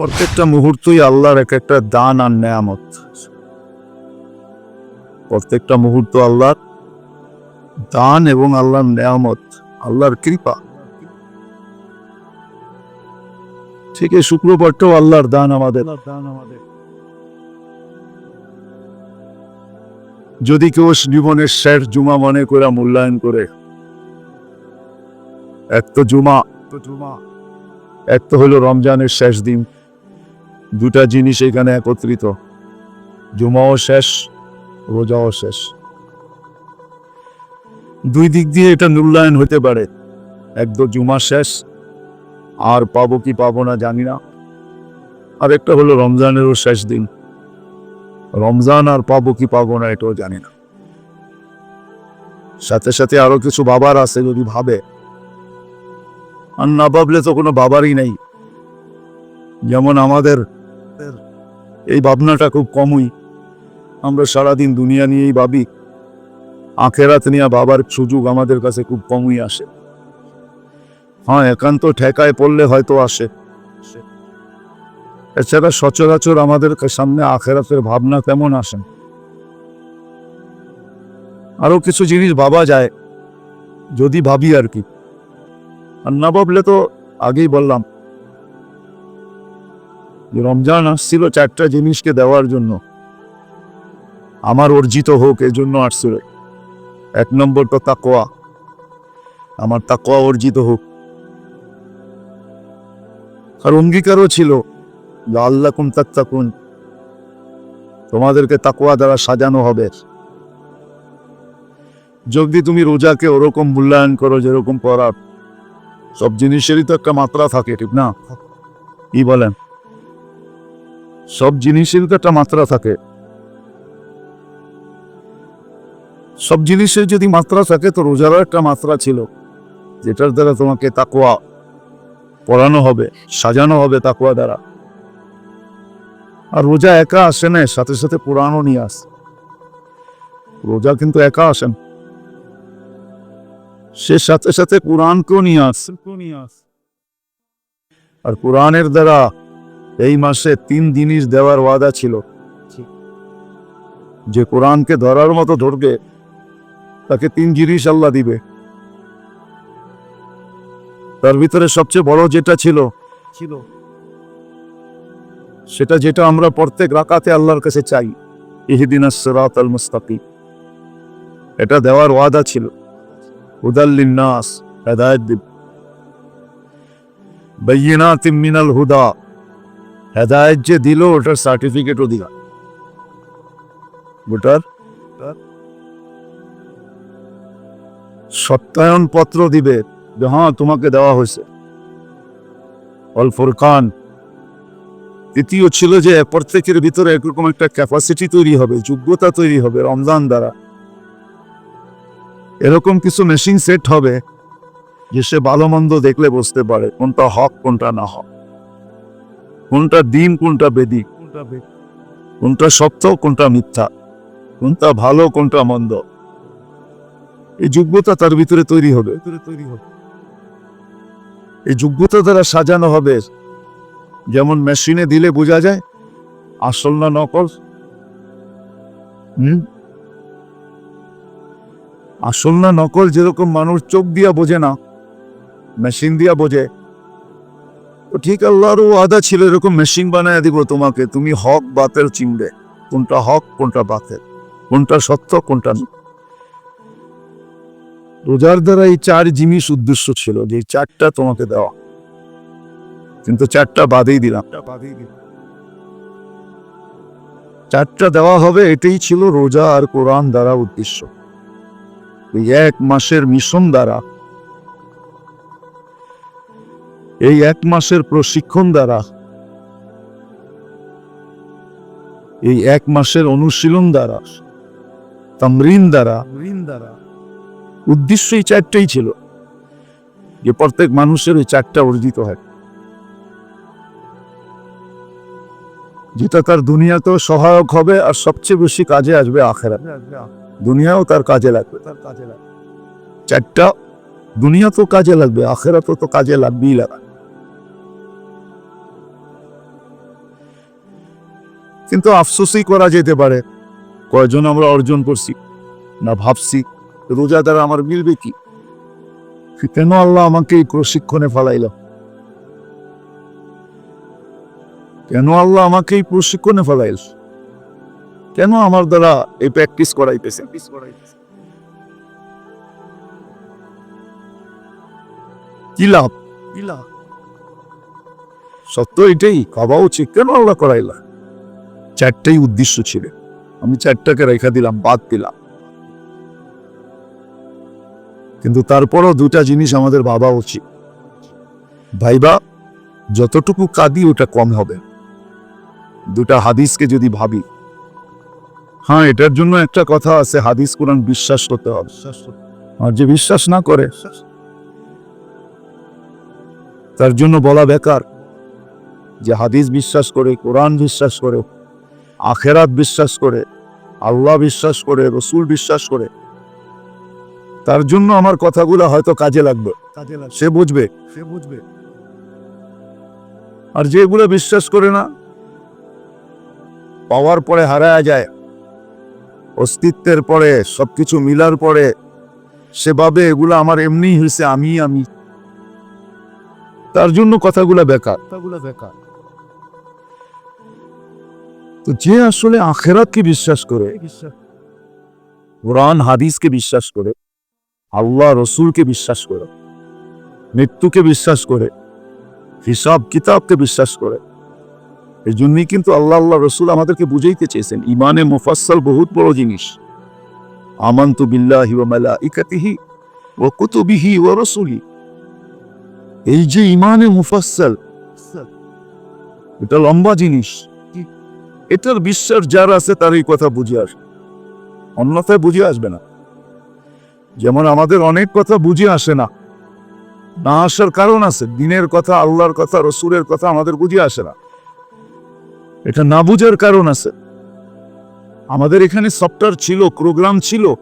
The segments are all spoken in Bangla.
প্রত্যেকটা মুহূর্তই আল্লাহর এক একটা দান আর নেয়ামত। প্রত্যেকটা মুহূর্ত আল্লাহর দান এবং আল্লাহর নেয়ামত, আল্লাহর কৃপা। ঠিক এই শুক্রবারটাও আল্লাহর দান আমাদের। যদি কেউ জীবনের শেষ জুমা মনে করে, মূল্যায়ন করে এক তো জুমা তো জুমা এক তো হলো রমজানের শেষ দিন। দুটা জিনিস এখানে একত্রিত। জুমাও শেষ, রোজাও শেষ। দুই দিক দিয়ে এটা মূল্যায়ন হতে পারে। এক তো জুমা শেষ, আর পাবো কি পাবো না জানি না। আর একটা হলো রমজানেরও শেষ দিন। রমজান আর পাবো কি পাবো না এটাও জানি না। সাথে সাথে আরও কিছু বাবার আছে যদি ভাবে। আর না ভাবলে তো কোনো বাবারই নেই। যেমন আমাদের এই ভাবনাটা খুব কমই। আমরা সারাদিন দুনিয়া নিয়েই ভাবি। আখেরাত নিয়ে বাবার সুযোগ আমাদের কাছে খুব কমই আসে। হ্যাঁ একান্ত ঠেকায় পড়লে হয়তো আসে। এছাড়া সচরাচর আমাদের সামনে আখেরাতের ভাবনা তেমন আসে। আরও কিছু জিনিস ভাবা যায়, যদি ভাবি আর কি। আর না ভাবলে তো আগেই বললাম রমজান আসছিল চারটা জিনিসকে দেওয়ার জন্য। আমার অর্জিত হোক এই জন্য আসছিল এক নম্বর তো তাকোয়া আমার তাকোয়া অর্জিত হোক। আর অঙ্গীকারও ছিল আল্লাহ কুম তাকুন তোমাদেরকে তাকোয়া দ্বারা সাজানো হবে। যদি তুমি রোজাকে ওরকম মূল্যায়ন করো যেরকম করার, সব জিনিসেরই তো একটা মাত্রা থাকে, ঠিক না? কি বলেন? সব জিনিসেরই তো একটা মাত্রা থাকে। সব জিনিসের যদি মাত্রা থাকে, তো রোজারও একটা মাত্রা ছিল। যেটার দ্বারা তোমাকে তাকোয়া পড়ানো হবে, সাজানো হবে তাকোয়া দ্বারা। আর রোজা একা আসে না, সাথে সাথে পুরাণও নিয়ে আসে। রোজা কিন্তু একা আসেন সে সাথে সাথে কোরআনকেও নিয়ে আসে। আর কোরআনের দ্বারা এই মাসে তিন জিনিস দেওয়ার ওয়াদা ছিল। যে কোরআনকে ধরার মতো ধরবে তাকে তিন জিনিস আল্লাহ দিবে। তার ভিতরে সবচেয়ে বড় যেটা ছিল ছিল। সেটা যেটা আমরা প্রত্যেক রাকাতে আল্লাহর কাছে চাই ইহদিন সিরাত আল মুস্তাকিম। এটা দেওয়ার ওয়াদা ছিল। হুদাল্লিন নাস হেদায়েত দিব বাইয়িনাতিম মিনাল হুদা। হেদায়েত যে দিল, ওটার সার্টিফিকেটও দিল ওটার সত্যায়ন পত্র দিবে যে হ্যাঁ তোমাকে দেওয়া হয়েছে। অল ফুরকান তৃতীয় ছিল যে, প্রত্যেকের ভিতরে এরকম একটা ক্যাপাসিটি তৈরি হবে, যোগ্যতা তৈরি হবে, রমজান দ্বারা। এরকম কিছু মেশিন সেট হবে, যে সে ভালো মন্দ দেখলে বুঝতে পারে কোনটা হক, কোনটা না হক। কোনটা দিন কোনটা বেদিক? কোনটা সত্য কোনটা মিথ্যা? কোনটা ভালো কোনটা মন্দ? এই যোগ্যতা তার ভিতরে তৈরি হবে। এই যোগ্যতা দ্বারা সাজানো হবে। যেমন মেশিনে দিলে বোঝা যায় আসল না নকল। হুম? আসল না নকল যেরকম মানুষ চোখ দিয়া বোঝে না মেশিন দিয়া বোঝে। ঠিক আল্লাহরও আদা ছিল এরকম মেশিন বানায় দিব তোমাকে। তুমি হক বাতেল চিনবে কোনটা হক, কোনটা বাতেল কোনটা সত্য, কোনটা রোজার দ্বারা এই চার জিনিস উদ্দেশ্য ছিল যে চারটা তোমাকে দেওয়া। কিন্তু চারটা বাদেই দিলাম। চারটা দেওয়া হবে, এটাই ছিল রোজা আর কোরআন দ্বারা উদ্দেশ্য। এই এক মাসের মিশন দ্বারা এই এক মাসের প্রশিক্ষণ দ্বারা, এই এক মাসের অনুশীলন দ্বারা, তামরিন দ্বারা দ্বারা উদ্দেশ্য এই চারটাই ছিল। যে প্রত্যেক মানুষের ওই চারটা অর্জিত হয়। যেটা তার দুনিয়াতেও সহায়ক হবে আর সবচেয়ে বেশি কাজে আসবে আখেরা দুনিয়াও তার কাজে লাগবে। তার কাজে লাগবে চারটা দুনিয়া তো কাজে লাগবে আখেরা তো তো কাজে লাগবেই লাগবে। কিন্তু আফসোসই করা যেতে পারে। কয়জন আমরা অর্জন করছি? না ভাবছি। রোজা দ্বারা আমার মিলবে কি? কেন আল্লাহ আমাকে এই প্রশিক্ষণে ফেলাইল? কেন আল্লাহ আমাকে এই প্রশিক্ষণে ফেলাইল? কেন আমার দ্বারা এই প্র্যাকটিস করাইতেছে কি লাভ? কি লাভ? সত্য এটাই খাওয়া উচিত। কেন আল্লাহ করাইলা? চারটাই উদ্দেশ্য ছিল। আমি চারটাকে রেখা দিলাম, বাদ দিলাম। কিন্তু তারপরও দুটা জিনিস আমাদের ভাবা উচিত। ভাইবা, যতটুকু কাঁদি ওটা কম হবে। দুটা হাদিসকে যদি ভাবি। হ্যাঁ এটার জন্য একটা কথা আছে, হাদিস কোরআন বিশ্বাস করতে হবে। আর যে বিশ্বাস না করে, তার জন্য বলা বেকার যে হাদিস বিশ্বাস করে, কোরআন বিশ্বাস করে আখেরাত বিশ্বাস করে আল্লাহ বিশ্বাস করে রসুল বিশ্বাস করে তার জন্য আমার কথাগুলো হয়তো কাজে লাগবে। সে বুঝবে। সে বুঝবে। আর যেগুলো বিশ্বাস করে না পাওয়ার পরে হারায় যায় অস্তিত্বের পরে সবকিছু মিলার পরে সেভাবে এগুলো আমার এমনি হয়েছে আমি আমি। তার জন্য কথাগুলো বেকার। কথাগুলো বেকার। তো যে আসলে আখেরাতকে বিশ্বাস করে, কোরআন, হাদিসকে বিশ্বাস করে, আল্লাহ রসুলকে বিশ্বাস করে, মৃত্যুকে বিশ্বাস করে, হিসাব কিতাবকে বিশ্বাস করে এই জন্যই কিন্তু আল্লাহ আল্লাহ রসুল আমাদেরকে বুঝাইতে চেয়েছেন। ইমানে মুফাসসাল বহুত বড় জিনিস। আমান্তু বিল্লাহি ওয়া মালাইকাতিহি ওয়া কুতুবিহি ওয়া রাসূলি। এই যে ইমানে মুফাসসাল, এটা লম্বা জিনিস। এটার বিশ্বাস যার আছে তার এই কথা বুঝে আসবে অন্যথায় বুঝে আসবে না। যেমন আমাদের অনেক কথা বুঝে আসে না। না আসার কারণ আছে। দিনের কথা, আল্লাহর কথা, রসুলের কথা আমাদের বুঝে আসে না। এটা না বুঝার কারণ আছে। আমাদের এখানে সফটওয়্যার ছিল, প্রোগ্রাম ছিল।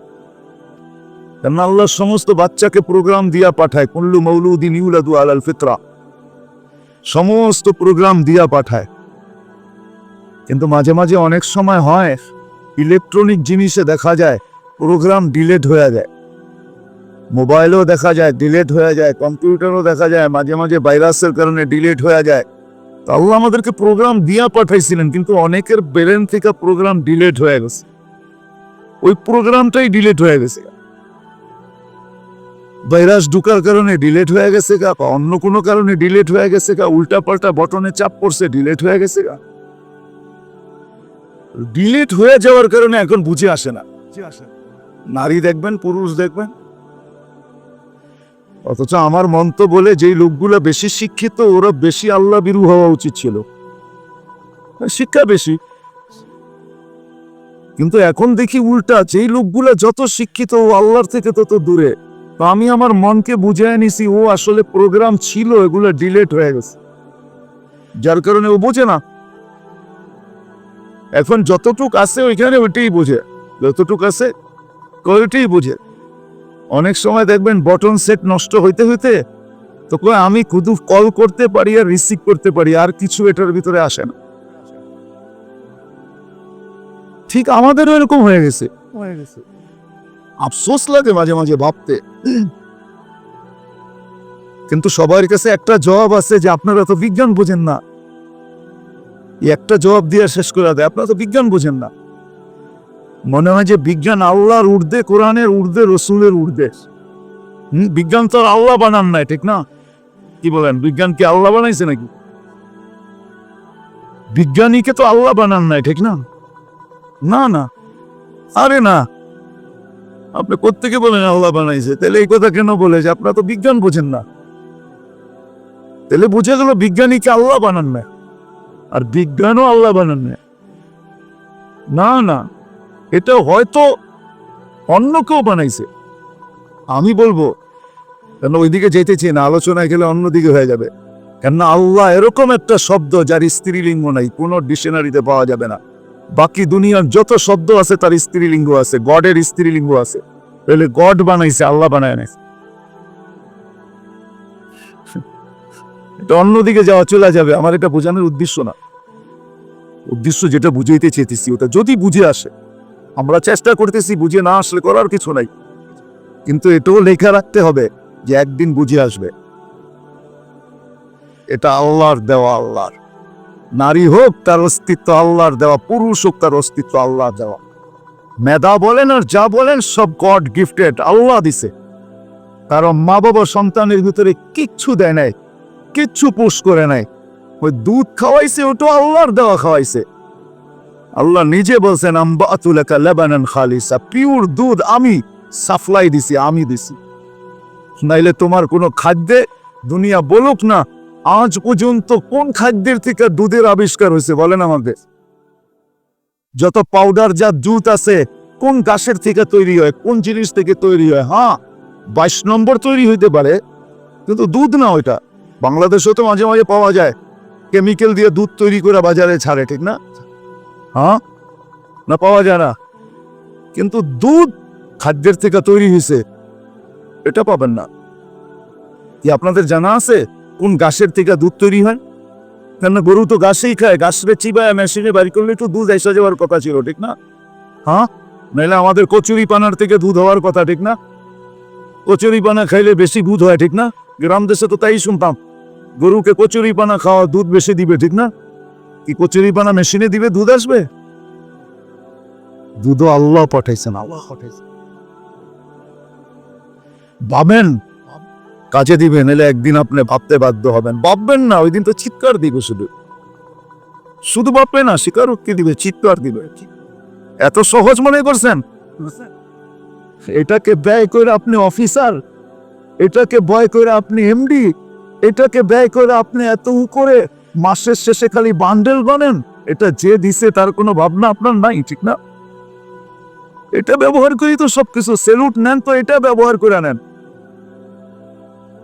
কেন আল্লাহ সমস্ত বাচ্চাকে প্রোগ্রাম দিয়া পাঠায়। কুল্লু মৌলুদ্দিন ইউলাদু আল আল ফিতরা। সমস্ত প্রোগ্রাম দিয়া পাঠায়। কিন্তু মাঝে মাঝে অনেক সময় হয়, ইলেকট্রনিক জিনিসে দেখা যায় প্রোগ্রাম ডিলেট হয়ে যায়। মোবাইলও দেখা যায় ডিলেট হয়ে যায়, কম্পিউটারও দেখা যায়, মাঝে মাঝে ভাইরাসের কারণে ডিলেট হয়ে যায়। তো আল্লাহ আমাদেরকে প্রোগ্রাম দিয়া পাঠাইছিলেন, কিন্তু অনেকের ব্রেন থেকে প্রোগ্রাম ডিলেট হয়ে গেছে। ওই প্রোগ্রামটাই ডিলেট হয়ে গেছে। ভাইরাস ঢুকার কারণে ডিলেট হয়ে গেছে গা, বা অন্য কোনো কারণে ডিলেট হয়ে গেছে গা উল্টা পাল্টা বটনে চাপ পড়ছে, ডিলেট হয়ে গেছে গা। ডিলেট হয়ে যাওয়ার কারণে এখন বুঝে আসে না। নারী দেখবেন, পুরুষ দেখবেন। অথচ আমার মন্ত বলে যেই লোকগুলো বেশি শিক্ষিত, ওরা বেশি আল্লাহ বিরু হওয়া উচিত ছিল। শিক্ষা বেশি। কিন্তু এখন দেখি উল্টা, যেই লোকগুলো যত শিক্ষিত, ও আল্লাহর থেকে তত দূরে। তো আমি আমার মনকে বুঝাই নিছি, ও আসলে প্রোগ্রাম ছিল, এগুলো ডিলেট হয়ে গেছে। যার কারণে ও বোঝে না। এখন যতটুক আছে ওইখানে ওইটাই বোঝে। যতটুক আছে ওইটাই বোঝে। অনেক সময় দেখবেন বটন সেট নষ্ট হইতে হইতে তো আমি শুধু কল করতে পারি আর রিসিভ করতে পারি আর কিছু এটার ভিতরে আসে না। ঠিক আমাদেরও এরকম হয়ে গেছে। হয়ে গেছে। আফসোস লাগে মাঝে মাঝে ভাবতে। কিন্তু সবার কাছে একটা জবাব আছে যে আপনারা তো বিজ্ঞান বোঝেন না। একটা জবাব দিয়ে শেষ করে দেয়। আপনারা তো বিজ্ঞান বোঝেন না। মনে হয় যে বিজ্ঞান আল্লাহর উর্ধে কোরআনের উর্ধে রসুলের হুম, বিজ্ঞান তো আল্লাহ বানান নাই ঠিক না? কি বলেন বিজ্ঞান কি আল্লাহ বানাইছে নাকি? বিজ্ঞানীকে তো আল্লাহ বানান নাই ঠিক না? না না। আরে না। আপনি কোত্থেকে বলেন আল্লাহ বানাইছে? তাহলে এই কথা কেন বলে যে আপনারা তো বিজ্ঞান বোঝেন না? তাহলে বুঝে গেল বিজ্ঞানীকে আল্লাহ বানান না আর বিজ্ঞানও আল্লাহ বানান না না, এটা হয়তো অন্য কেউ বানাইছে। আমি বলব, কেন ওইদিকে যেতেছি না, আলোচনায় গেলে অন্যদিকে হয়ে যাবে। কেননা আল্লাহ এরকম একটা শব্দ যার স্ত্রীলিঙ্গ নাই, কোনো ডিকশনারিতে পাওয়া যাবে না। বাকি দুনিয়ার যত শব্দ আছে, তার স্ত্রীলিঙ্গ আছে, গডের স্ত্রীলিঙ্গ আছে। তাহলে গড বানাইছে, আল্লাহ বানায় নাই। এটা অন্যদিকে যাওয়া, চলে যাবে। আমার এটা বোঝানোর উদ্দেশ্য না। উদ্দেশ্য যেটা বুঝাইতে চেয়েছি ওটা যদি বুঝে আসে, আমরা চেষ্টা করতেছি বুঝে না আসলে করার কিছু নাই। কিন্তু এটাও লেখা রাখতে হবে যে একদিন বুঝে আসবে। এটা আল্লাহর দেওয়া, আল্লাহর। নারী হোক, তার অস্তিত্ব আল্লাহর দেওয়া, পুরুষ হোক, তার অস্তিত্ব আল্লাহ দেওয়া। মেধা বলেন আর যা বলেন, সব গড গিফটেড, আল্লাহ দিছে। কারণ মা বাবা সন্তানের ভিতরে কিচ্ছু দেয় নাই। কিচ্ছু পুষ করে নাই। ওই দুধ খাওয়াইছে, ওটা আল্লাহর দেওয়া খাওয়াইছে। আল্লাহ নিজে বলছেন আম্বাতুলাকা লেবানান খালিসা। পিওর দুধ আমি সাপ্লাই দিছি, আমি দিছি। নাইলে তোমার কোনো খাদ্যে দুনিয়া বলুক না, আজ পর্যন্ত কোন খাদ্যের থেকে দুধের আবিষ্কার হয়েছে বলেন আমাদের যত পাউডার যা দুধ আছে, কোন গাছের থেকে তৈরি হয়, কোন জিনিস থেকে তৈরি হয়? হ্যাঁ বাইশ নম্বর তৈরি হইতে পারে, কিন্তু দুধ না ওইটা। বাংলাদেশেও তো মাঝে মাঝে পাওয়া যায় কেমিক্যাল দিয়ে দুধ তৈরি করে বাজারে ছাড়ে, ঠিক না? হ্যাঁ? না, পাওয়া যায় না। কিন্তু দুধ খাদ্যের থেকে তৈরি হয়েছে, এটা পাবেন না। কি আপনাদের জানা আছে কোন গাছের থেকে দুধ তৈরি হয়? কেন গরু তো গাছেই খায়, গাছরে চিবায়, মেশিনে বাড়ি করলে একটু দুধ এসে যাওয়ার কথা ছিল, ঠিক না? হ্যাঁ? নাইলে আমাদের কচুরি পানার থেকে দুধ হওয়ার কথা, ঠিক না? কচুরি পানা খাইলে বেশি দুধ হয়, ঠিক না? গ্রাম দেশে তো তাই শুনতাম। গরুকে কচুরি পানা খাওয়া দুধ বেশি দিবে, ঠিক না? কি কচুরি পানা মেশিনে দিবে, দুধ আসবে? দুধও আল্লাহ পাঠাইছেন আল্লাহ পাঠাইছেন। ভাবেন, কাজে দিবেন, এলে একদিন আপনি ভাবতে বাধ্য হবেন। ভাববেন না, ওই দিন তো চিৎকার দিবে শুধু। শুধু ভাববে না, স্বীকারোক্তি দিবে, চিৎকার দিবে। এত সহজ মনে করছেন? এটাকে ব্যয় করে আপনি অফিসার, এটাকে ব্যয় করে আপনি এমডি। এটাকে ব্যয় করে আপনি এত করে মাসের শেষে খালি বান্ডেল বানেন? এটা যে দিছে তার কোনো ভাবনা আপনার নাই, ঠিক না? এটা ব্যবহার করি তো সবকিছু। সেলুট নেন তো এটা ব্যবহার করে নেন।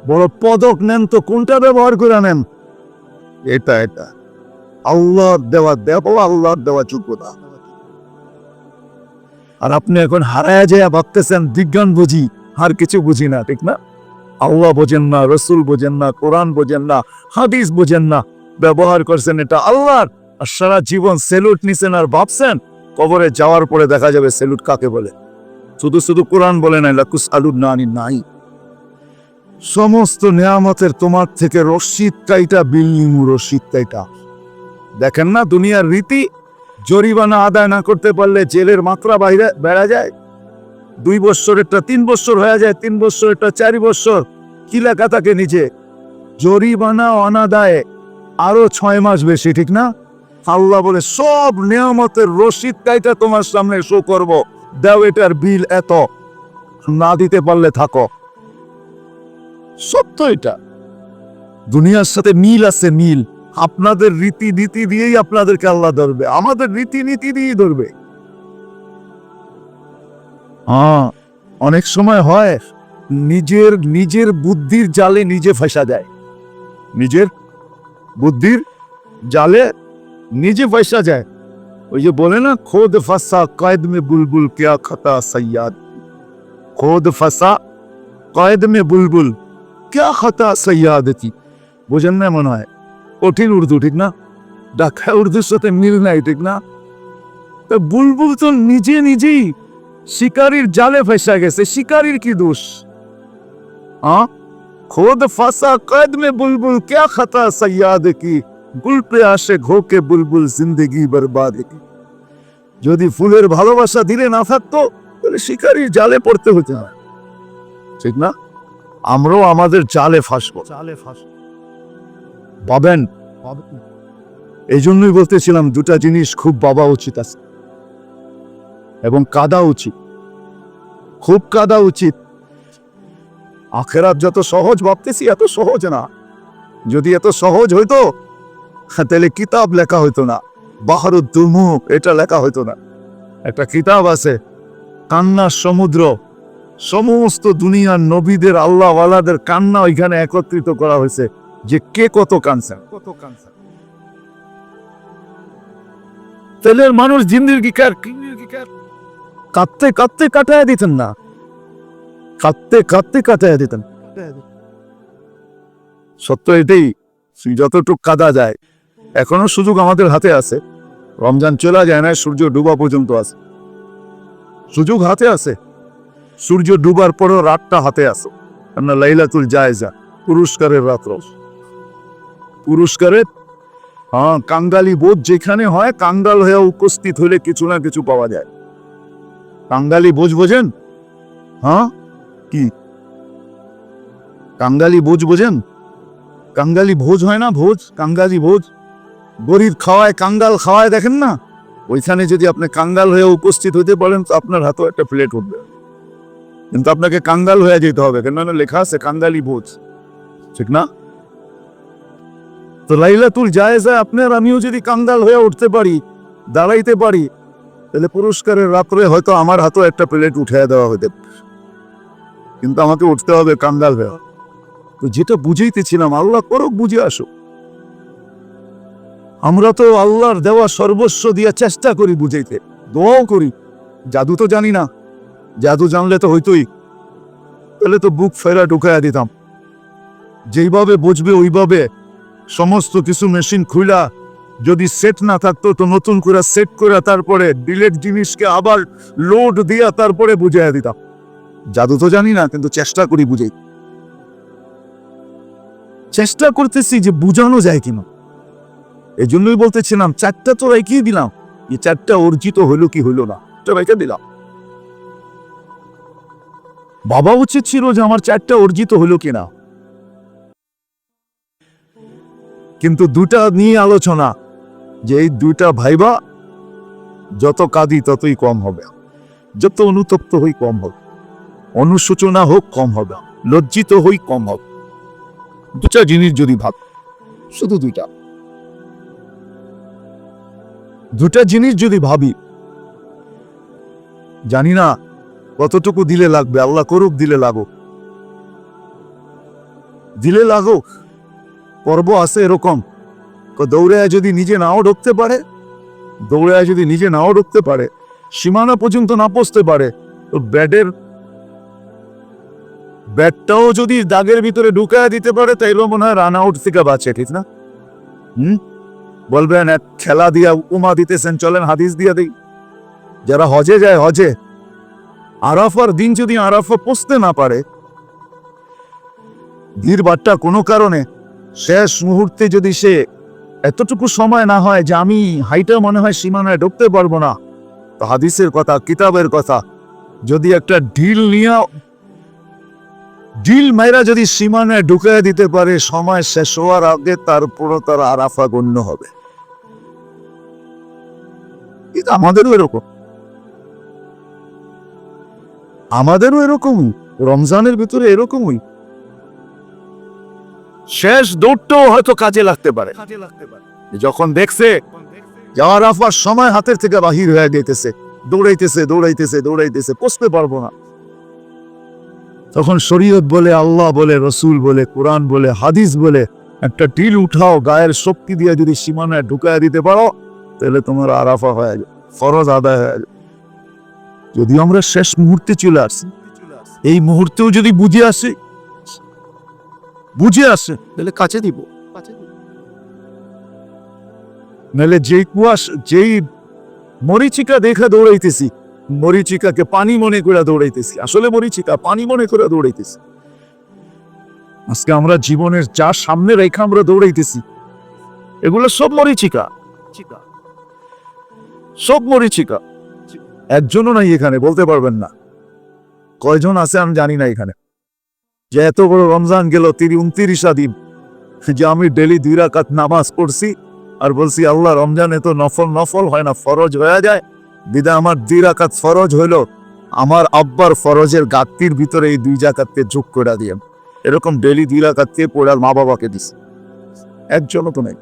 বড় পদক নেন তো কোনটা ব্যবহার করে নেন? এটা এটা। আল্লাহর দেওয়া দেব আল্লাহর দেওয়া যোগ্যতা। আর আপনি এখন হারায় যায় ভাবতেছেন, বিজ্ঞান বুঝি, আর কিছু বুঝি না, ঠিক না? আল্লাহ বোঝেন না, রসুল বোঝেন না, কোরআন বোঝেন না, হাদিস বোঝেন না, ব্যবহার করছেন এটা আল্লাহর। আর সারা জীবন সেলুট নিছেন আর ভাবছেন, কবরে যাওয়ার পরে দেখা যাবে সেলুট কাকে বলে? শুধু শুধু কোরআন বলে নাই, লাকুস আলুর নানি নাই। সমস্ত নেয়ামতের তোমার থেকে রশিদ কাইটা বিল্লিং রশিদ কাইটা দেখেন না, দুনিয়ার রীতি, জরিমানা আদায় না করতে পারলে জেলের মাত্রা বাইরে বেড়া যায়। দুই বছরেরটা তিন বছর হয়ে যায়, তিন বছরেরটা চারি বছর কি লেখা থাকে নিচে। জরিমানা অনাদায়ে আরও ছয় মাস বেশি, ঠিক না? আল্লাহ বলে, সব নিয়ামতের রশিদ কাইটা তোমার সামনে শো করব। দাও এটার বিল এত। না দিতে পারলে থাকো। সত্য এটা। দুনিয়ার সাথে মিল আছে, মিল। আপনাদের রীতি নীতি দিয়েই আপনাদেরকে আল্লাহ ধরবে। আমাদের রীতি নীতি দিয়েই ধরবে। হ্যাঁ অনেক সময় হয় নিজের নিজের বুদ্ধির জালে নিজে ফেসা যায় নিজের বুদ্ধির জালে নিজে ফেসা যায় ওই যে বলে না খোদ ফাঁসা কয়েদ মে বুলবুল কেয়া খতা সৈয়াদ খোদ ফাঁসা কয়েদ মে বুলবুল কেয়া খতা সৈয়াদ কি বোঝেন না মনে হয় কঠিন উর্দু ঠিক না ডাকা উর্দুর সাথে মিল নাই ঠিক না তা বুলবুল তো নিজে নিজেই শিকারির জালে ফেসা গেছে শিকারির কি দোষ हाँ खुद फंसा कैद में बुलबुल क्या खता सैयाद की गुल पे आशे घो के बुलबुल जिंदगी बर्बाद की যদি ফুলের ভালোবাসা দিলে না থাকতো তাহলে শিকারির জালে পড়তে হতো না ঠিক না আমরাও আমাদের জালে ফাঁসবো জালে ফাঁসবো পাবেন এই জন্যই বলতেছিলাম দুটা জিনিস খুব বাবা উচিত আছে এবং কাদা উচিত খুব কাদা উচিত আখেরাত যত সহজ ভাবতেছি, এত সহজ না। যদি এত সহজ হইতো, তাহলে কিতাব লেখা হইতো না। বাহারুদ দুমুখ এটা লেখা হইতো না। একটা কিতাব আছে, কান্নার সমুদ্র। সমস্ত দুনিয়ার নবীদের, আল্লাহওয়ালাদের কান্না ওইখানে একত্রিত করা হয়েছে যে কে কত কানছেন কত কানছেন তেলের মানুষ জিন্দির কি কার কাঁদতে কাঁদতে কাটায় দিতেন না। কাঁদতে কাঁদতে কাটায় দিতেন। সত্য এটাই যতটুক কাদা যায়, এখনও সুযোগ আমাদের হাতে আছে। রমজান চলে যায় না, সূর্য ডুবা পর্যন্ত আছে। সুযোগ হাতে আছে। সূর্য ডুবার পরও রাতটা হাতে আছে। কেননা লাইলাতুল জায়জা, পুরস্কারের রাত্র পুরস্কারের হ্যাঁ কাঙ্গালি বোধ যেখানে হয়, কাঙ্গাল হয়ে উপস্থিত হলে কিছু না কিছু পাওয়া যায়। কাঙ্গালি বোঝ বোঝেন? হ্যাঁ? কি? কাঙ্গালি ভোজ বোঝেন? কাঙ্গালি ভোজ হয় না ভোজ? কাঙ্গালি ভোজ? গরিব খাওয়ায় কাঙ্গাল খাওয়ায় দেখেন না? ওইখানে যদি আপনি কাঙ্গাল হয়ে উপস্থিত হতে পারেন, তো আপনার হাতেও একটা প্লেট উঠবে। কিন্তু আপনাকে কাঙ্গাল হয়ে যেতে হবে, কেননা লেখা আছে কাঙ্গালি ভোজ। ঠিক না? তো লাইলাতুল জায়েজা আপনার, আমিও যদি কাঙ্গাল হয়ে উঠতে পারি, দাঁড়াইতে পারি, তাহলে পুরস্কারের রাত্রে হয়তো আমার হাতেও একটা প্লেট উঠে দেওয়া হতে। কিন্তু আমাকে উঠতে হবে কাঙ্গাল হয়ে। তো যেটা বুঝাইতেছিলাম, আল্লাহ করুক বুঝে আসো আমরা তো আল্লাহর দেওয়া সর্বস্ব দিয়ে চেষ্টা করি বুঝাইতে, দোয়াও করি। জাদু তো জানি না, জাদু জানলে তো হইতোই। তাহলে তো বুক ফেরা ঢুকাইয়া দিতাম। যেইভাবে বুঝবে ওইভাবে সমস্ত কিছু মেশিন খুলা যদি সেট না থাকতো তো নতুন করে সেট করে তারপরে ডিলেট জিনিসকে আবার লোড দিয়া তারপরে বুঝাইয়া দিতাম। জাদু তো জানি না, কিন্তু চেষ্টা করি বুঝে। চেষ্টা করতেছি যে বুঝানো যায় কিনা। এই জন্যই বলতেছিলাম, চারটা তো রেখেই দিলাম। এই চারটা অর্জিত হলো কি হলো না রেখে দিলাম। বাবা উচিত ছিল যে আমার চারটা অর্জিত হলো কিনা। কিন্তু দুটা নিয়ে আলোচনা, যে এই দুইটা ভাইবা, যত কাঁদি ততই কম হবে। যত অনুতপ্ত হই কম হবে। অনুশোচনা হোক, কম হবে। লজ্জিত হই, কম হবে। দুটা জিনিস যদি ভাব, শুধু দুইটা। দুটা জিনিস যদি ভাবি, জানি না কতটুকু দিলে লাগবে, আল্লাহ করুক, দিলে লাগো দিলে লাগো পর্ব আছে এরকম। দৌড়ে যদি নিজে নাও ঢুকতে পারে দৌড়ে যদি নিজে নাও ঢুকতে পারে, সীমানা পর্যন্ত না পৌঁছতে পারে, তো ব্যাটের ব্যাটটাও যদি দাগের ভিতরে ঢুকায় দিতে পারে, তাইলেও মনে হয় রান আউট থেকে বাঁচে ঠিক না? হুম? বলবেন এক খেলা দিয়া উপমা দিতেছেন, চলেন হাদিস দিয়া দিই। যারা হজে যায়, হজে। আরাফার দিন যদি আরাফা পৌঁছতে না পারে ধীর বাট্টা কোনো কারণে শেষ মুহূর্তে যদি সে এতটুকু সময় না হয় যে আমি হাইটা মনে হয় সীমানায় ঢুকতে পারব না হাদিসের কথা, কিতাবের কথা, যদি একটা ঢিল নিয়ে ঢিল মাইরা যদি সীমানায় ঢুকে দিতে পারে, সময় শেষ হওয়ার আগে তারপরও তার আরাফা গণ্য হবে। কিন্তু আমাদেরও এরকম। আমাদেরও এরকমই রমজানের ভিতরে এরকমই। শেষ দৌড়টাও হয়তো কাজে লাগতে পারে। যখন দেখছে যাওয়ার আফার সময় হাতের থেকে বাহির হয়ে যেতেছে দৌড়াইতেছে দৌড়াইতেছে দৌড়াইতেছে পৌঁছতে পারব না। তখন শরীয়ত বলে, আল্লাহ বলে, রসুল বলে, কোরআন বলে, হাদিস বলে, একটা টিল উঠাও, গায়ের শক্তি দিয়ে যদি সীমানায় ঢুকায় দিতে পারো, তাহলে তোমার আরাফা হয়ে যাবে, ফরজ আদায় হয়ে যাবে। যদি আমরা শেষ মুহূর্তে চলে আসি, এই মুহূর্তেও যদি বুঝে আসি, বুঝে আসে, তাহলে কাছে দিব। নাহলে যেই কুয়াশ, যেই মরিচিকা দেখে দৌড়াইতেছি মরিচিকাকে পানি মনে করে দৌড়াইতেছি। আসলে মরিচিকা, পানি মনে করে দৌড়াইতেছি। আজকে আমরা জীবনের যা সামনে রেখা আমরা দৌড়াইতেছি, এগুলো সব মরিচিকা। সব মরিচিকা। একজনও নাই এখানে, বলতে পারবেন না। কয়জন আছে আমি জানি না এখানে। যে এত বড় রমজান গেল, তিরি উনত্রিশা দিন, যে আমি ডেলি দুই রাকাত নামাজ পড়ছি আর বলছি, আল্লাহ রমজানে তো নফল নফল হয় না, ফরজ হয়ে যায়। বিদা আমার দুই রাকাত ফরজ হইল। আমার আব্বার ফরজের গাত্তির ভিতরে এই দুই জাকাতকে যোগ করে দিয়ে এরকম ডেলি দুই রাকাতকে পড়ার মা বাবাকে দিস একজনও তো নেই।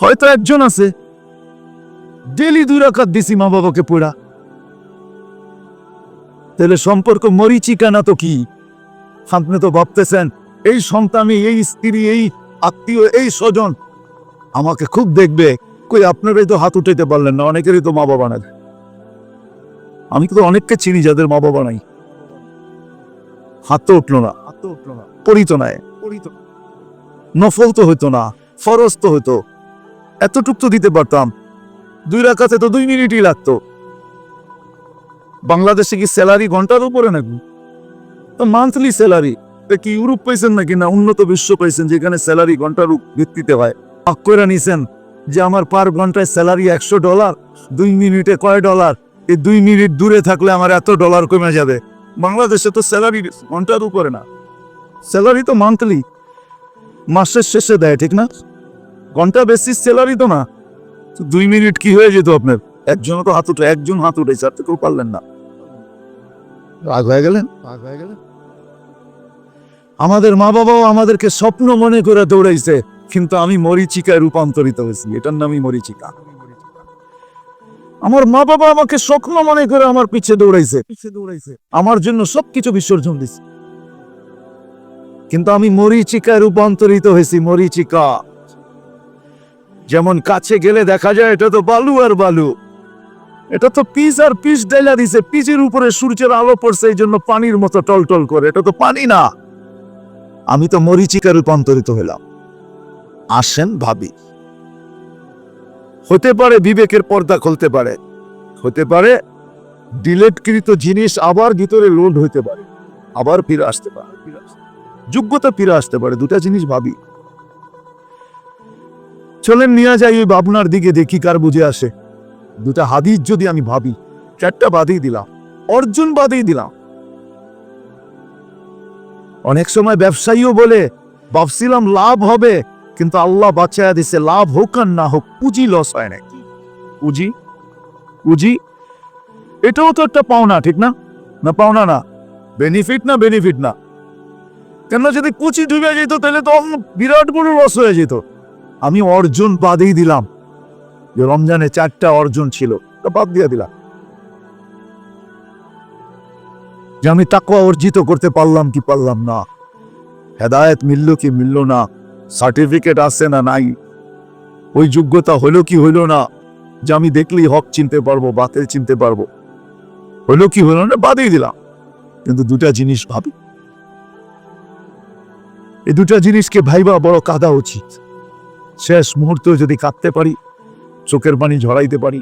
হয়তো একজন আছে। ডেলি দুই রাকাত দিছি মা বাবাকে পড়া। তাহলে সম্পর্ক মরিচিকা না তো কি? আপনি তো ভাবতেছেন, এই সন্তানই, এই স্ত্রী, এই আত্মীয়, এই স্বজন আমাকে খুব দেখবে। কই আপনারাই তো হাত উঠাইতে পারলেন না, অনেকেরই তো মা বাবা নাই। আমি তো অনেককে চিনি যাদের মা বাবা নাই। হাত তো উঠল না হাত তো উঠল না পড়িত নাই। পড়িত নফল তো হইতো না, ফরজ তো হইতো। এতটুক তো দিতে পারতাম। দুই রাখাতে তো দুই মিনিটই লাগতো। বাংলাদেশে কি স্যালারি ঘণ্টার উপরে নাকি? তো মান্থলি স্যালারি। কি ইউরোপ পাইছেন নাকি না উন্নত বিশ্ব পাইছেন যেখানে স্যালারি ঘণ্টার ভিত্তিতে হয়? ভাগ নিছেন। যে আমার পার ঘন্টায় স্যালারি একশো ডলার, দুই মিনিটে কয় ডলার? এই দুই মিনিট দূরে থাকলে আমার এত ডলার কমে যাবে। বাংলাদেশে তো স্যালারি ঘণ্টার উপরে না। স্যালারি তো মান্থলি। মাসের শেষে দেয়, ঠিক না? ঘণ্টা বেশি স্যালারি তো না। দুই মিনিট কি হয়ে যেত আপনার? একজন তো হাত উঠে একজন হাত উঠেছে আর তো কেউ পারলেন না। রাগ হয়ে গেলেন? আমাদের মা বাবাও আমাদেরকে স্বপ্ন মনে করে দৌড়াইছে। কিন্তু আমি মরিচিকায় রূপান্তরিত হয়েছি। এটার নামই মরিচিকা। আমার মা বাবা আমাকে স্বপ্ন মনে করে আমার পিছে দৌড়াইছে। পিছে দৌড়াইছে। আমার জন্য সবকিছু বিসর্জন দিছে। কিন্তু আমি মরিচিকায় রূপান্তরিত হয়েছি, মরিচিকা। যেমন কাছে গেলে দেখা যায়, এটা তো বালু আর বালু। এটা তো পিস আর পিস ডাইলা দিছে। পিচের উপরে সূর্যের আলো পড়ছে, এই জন্য পানির মতো টলটল করে। এটা তো পানি না। আমি তো মরিচিকা রূপান্তরিত হলাম। আসেন ভাবি। হতে পারে বিবেকের পর্দা খুলতে পারে। হতে পারে ডিলেটকৃত জিনিস আবার ভিতরে লোড হইতে পারে। আবার ফিরে আসতে পারে। যোগ্যতা ফিরে আসতে পারে। দুটা জিনিস ভাবি। চলেন নিয়ে যাই ওই বাবনার দিকে, দেখি কার বুঝে আসে। দুটা হাদিস যদি আমি ভাবি। চারটা বাদেই দিলাম। অর্জুন বাদেই দিলাম। অনেক সময় ব্যবসায়ীও বলে, ভাবছিলাম লাভ হবে কিন্তু আল্লাহ বাঁচায়া দিছে, লাভ হোক আর না হোক, পুঁজি লস হয় নাকি পুঁজি? পুঁজি? এটাও তো একটা পাওনা, ঠিক না? না পাওনা না বেনিফিট না বেনিফিট না। কেন যদি পুঁজি ডুবে যেত, তাহলে তো বিরাট বড় লস হয়ে যেত। আমি অর্জন বাদেই দিলাম। যে রমজানে চারটা অর্জন ছিল বাদ দিয়ে দিলাম। যে আমি তাকওয়া অর্জিত করতে পারলাম কি পারলাম না? হেদায়েত মিলল কি মিলল না? সার্টিফিকেট আছে না নাই? ওই যোগ্যতা হলো কি হইল না, যে আমি দেখলেই হক চিনতে পারব, বাতিল চিনতে পারব। হলো কি হলো না বাদেই দিলাম। কিন্তু দুটা জিনিস ভাবি। এই দুটা জিনিসকে ভাইবা বড় কাদা উচিত। শেষ মুহূর্তে যদি কাঁদতে পারি, চোখের পানি ঝরাইতে পারি।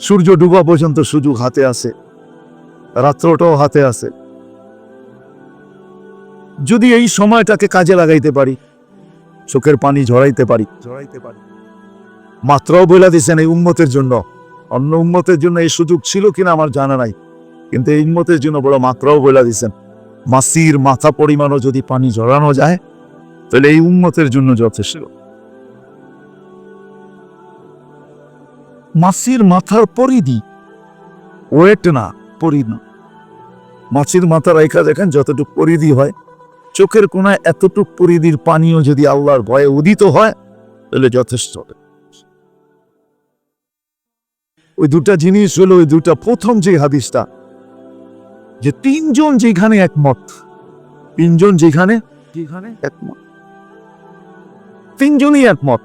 সূর্য ডুবা পর্যন্ত সুযোগ হাতে আছে। রাত্রটাও হাতে আছে। যদি এই সময়টাকে কাজে লাগাইতে পারি চোখের পানি ঝরাইতে পারি। ঝরাইতে পারি। মাত্রাও বলে দিছেন এই উন্মতের জন্য। অন্য উন্মতের জন্য এই সুযোগ ছিল কিনা আমার জানা নাই কিন্তু এই উন্মতের জন্য বড় মাত্রাও বলে দিছেন। মাসির মাথা পরিমাণও যদি পানি ঝরানো যায় তাহলে এই উম্মতের জন্য যথেষ্ট। মাসির মাথার পরিধি ওয়েট না পরিধি মাছির মাথা রেখা দেখেন যতটুকু পরিধি হয় চোখের কোনায় এতটুক পরিধির পানীয় যদি আল্লাহর ভয়ে উদিত হয়, তাহলে যথেষ্ট হবে। ওই দুটা জিনিস হলো, ওই দুটা প্রথম যে হাদিসটা, যে তিনজন যেখানে একমত, তিনজন যেখানে যেখানে একমত। তিনজনই একমত।